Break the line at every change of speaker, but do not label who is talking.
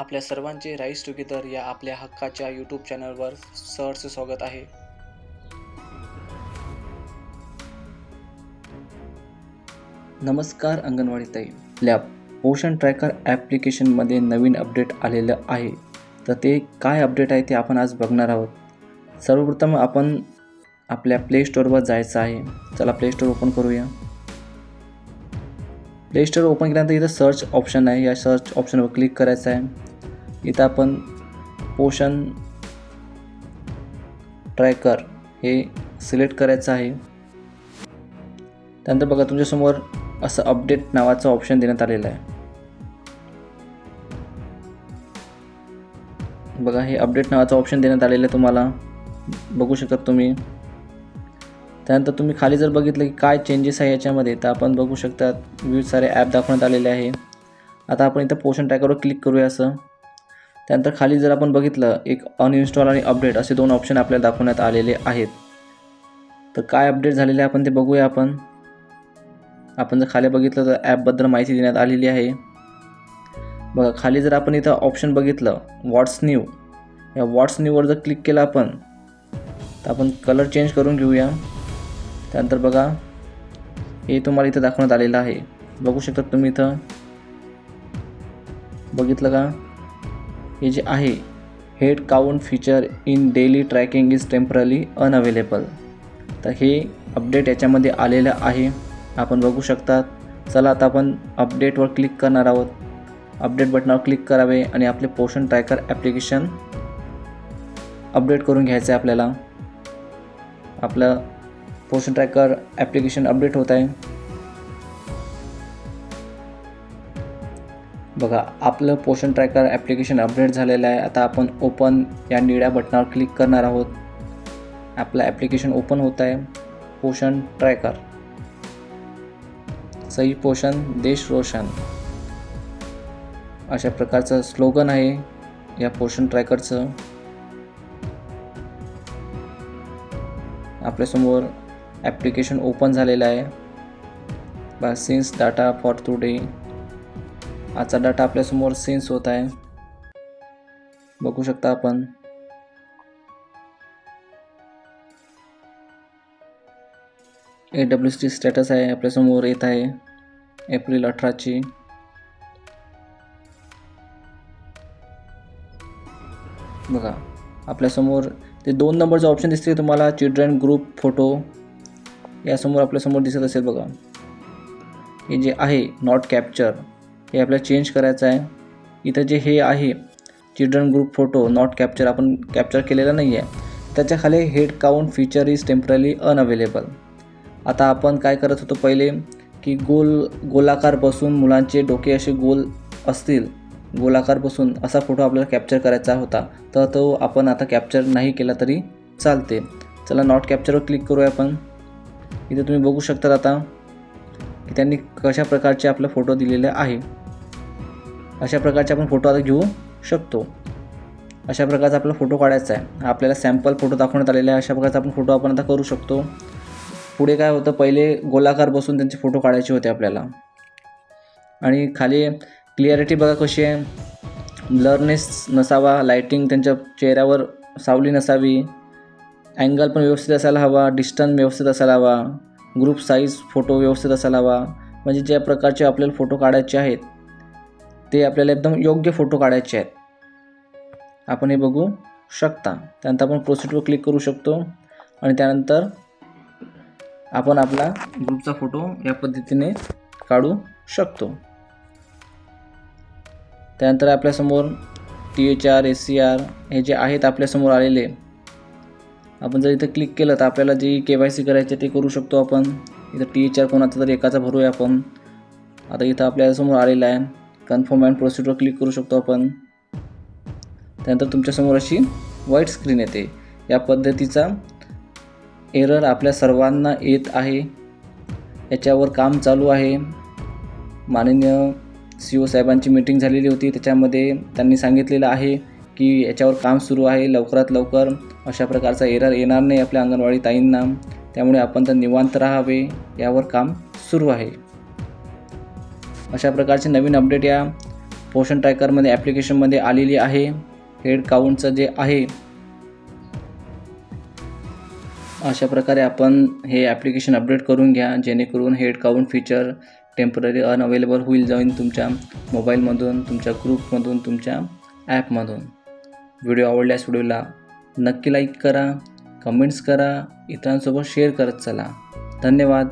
आपल्या सर्वांचे rice together या आपल्या हक्काच्या यूट्यूब चॅनलवर सहर्ष स्वागत आहे. नमस्कार अंगणवाडी ताई. आपल्या पोषण ट्रॅकर ॲप्लिकेशनमध्ये नवीन अपडेट आलेलं आहे. तर ते काय अपडेट आहे ते आपण आज बघणार आहोत. सर्वप्रथम आपण आपल्या प्ले स्टोअरवर जायचं आहे. चला प्ले स्टोअर ओपन करूया. रजिस्टर ओपन केल्यानंतर इथं सर्च ऑप्शन आहे. या सर्च ऑप्शनवर क्लिक करायचं आहे. इथं आपण पोषण ट्रॅकर हे सिलेक्ट करायचं आहे. त्यानंतर बघा तुमच्यासमोर असं अपडेट नावाचं ऑप्शन देण्यात आलेलं आहे. बघा हे अपडेट नावाचं ऑप्शन देण्यात आलेलं आहे तुम्हाला. बघू शकता तुम्ही. त्यानंतर तुम्ही खाली जर बघितलं की काय चेंजेस आहे याच्यामध्ये तर आपण बघू शकता विविध सारे ॲप दाखवण्यात आलेले आहे. आता आपण इथं पोषण ट्रॅकरवर क्लिक करूया असं. त्यानंतर खाली जर आपण बघितलं एक अनइन्स्टॉल आणि अपडेट असे दोन ऑप्शन आपल्याला दाखवण्यात आलेले आहेत. तर काय अपडेट झालेले आहे आपण ते बघूया आपण. आपण जर खाली बघितलं तर ॲपबद्दल माहिती देण्यात आलेली आहे. बघा खाली जर आपण इथं ऑप्शन बघितलं व्हॉट्स न्यू या व्हॉट्स न्यूवर जर क्लिक केलं आपण तर आपण कलर चेंज करून घेऊया. त्यानंतर बघा हे तुम्हाला इथं दाखवण्यात आलेलं आहे. बघू शकता तुम्ही इथं. बघितलं का? हे जे आहे head count feature in daily tracking is temporarily unavailable. तर हे अपडेट याच्यामध्ये आलेलं आहे. आपण बघू शकता चला आता आपण अपडेटवर क्लिक करणार आहोत. अपडेट बटनावर क्लिक करावे आणि आपले पोषण ट्रॅकर ॲप्लिकेशन अपडेट करून घ्यायचं आहे आपल्याला. आपलं पोषण ट्रॅकर ॲप्लिकेशन अपडेट होत आहे बघा आपलं पोषण ट्रॅकर ॲप्लिकेशन अपडेट झालेलं आहे. आता आपण ओपन या निळ्या बटनावर क्लिक करणार आहोत. आपलं ॲप्लिकेशन ओपन होत आहे. पोषण ट्रॅकर. सही पोषण देश रोशन. अशा प्रकारचं स्लोगन आहे या पोषण ट्रॅकरचं. आपल्यासमोर ॲप्लिकेशन ओपन झालेलं आहे. बा सिन्स डाटा फॉर टुडे आजचा डाटा आपल्यासमोर सिन्स होत आहे. बघू शकता आपण. ए डब्ल्यू सी स्टॅटस आहे आपल्यासमोर येत आहे. एप्रिल अठराची. बघा आपल्यासमोर ते दोन नंबरचं ऑप्शन दिसते तुम्हाला चिल्ड्रन ग्रुप फोटो यासमोर आपल्यासमोर दिसत असेल बघा. हे जे आहे नॉट कॅप्चर हे आपल्याला चेंज करायचं आहे. इथं जे हे आहे children group photo not capture आपण कॅप्चर केलेला नाही आहे त्याच्याखाली head count feature is temporary unavailable आता आपण काय करत होतो पहिले की गोल गोलाकार बसून मुलांचे डोके असे गोल असतील गोलाकार बसून असा फोटो आपल्याला कॅप्चर करायचा होता. तर तो आपण आता कॅप्चर नाही केला तरी चालते. चला नॉट कॅप्चरवर क्लिक करूया आपण. इथे तुम्ही बघू शकता आता की त्यांनी कशा प्रकारचे आपला फोटो दिलेले आहे. अशा प्रकारचे आपण फोटो आता घेऊ शकतो. अशा प्रकारचा आपला फोटो काढायचा आहे. आपल्याला सॅम्पल फोटो दाखवण्यात आलेला आहे. अशा प्रकारचा आपण फोटो आपण आता करू शकतो. पुढे काय होतं? पहिले गोलाकार बसून त्यांचे फोटो काढायचे होते आपल्याला. आणि खाली क्लिअरिटी बघा कशी आहे. ब्लरनेस नसावा लायटिंग त्यांच्या चेहऱ्यावर सावली नसावी. अँगल पण व्यवस्थित असायला हवा डिस्टन्स व्यवस्थित असायला हवा ग्रुप साईज फोटो व्यवस्थित असायला हवा. म्हणजे ज्या प्रकारचे आपल्याला फोटो काढायचे आहेत ते आपल्याला एकदम योग्य फोटो काढायचे आहेत. आपण हे बघू शकता. त्यानंतर आपण प्रोसिडवर क्लिक करू शकतो. आणि त्यानंतर आपण आपला ग्रुपचा फोटो या पद्धतीने काढू शकतो. त्यानंतर आपल्यासमोर T H R S C R हे जे आहेत आपल्यासमोर आलेले आपण जर इथं क्लिक केलं तर आपल्याला जे के वाय सी करायचे ते करू शकतो आपण. इथं टी एच आर कोणाचा तरी एकाचा भरूया आपण. आता इथं आपल्यासमोर आलेला आहे. कन्फर्म अँड प्रोसिडवर क्लिक करू शकतो आपण. त्यानंतर तुमच्यासमोर अशी व्हाईट स्क्रीन येते. या पद्धतीचा एरर आपल्या सर्वांना येत आहे. याच्यावर काम चालू आहे. माननीय सी ओ साहेबांची मीटिंग झालेली होती. त्याच्यामध्ये त्यांनी सांगितलेलं आहे. की याच्यावर काम सुरू आहे. लवकरात लवकर अशा प्रकारचा एरर येणार नाही आपल्या अंगणवाडी ताईंना. त्यामुळे आपण तर निवांत राहावे. यावर काम सुरू आहे. अशा प्रकारचे नवीन अपडेट या पोषण ट्रॅकरमध्ये ॲप्लिकेशनमध्ये आलेली आहे. हेड काउंटचं जे आहे अशा प्रकारे आपण हे ॲप्लिकेशन अपडेट करून घ्या. जेणेकरून head count feature temporary unavailable होईल जाऊन तुमच्या मोबाईलमधून तुमच्या ग्रुपमधून तुमच्या ॲपमधून. व्हिडिओ आवडल्यास व्हिडिओला नक्की लाईक करा कमेंट्स करा इतरांसोबत शेअर करत चला. धन्यवाद.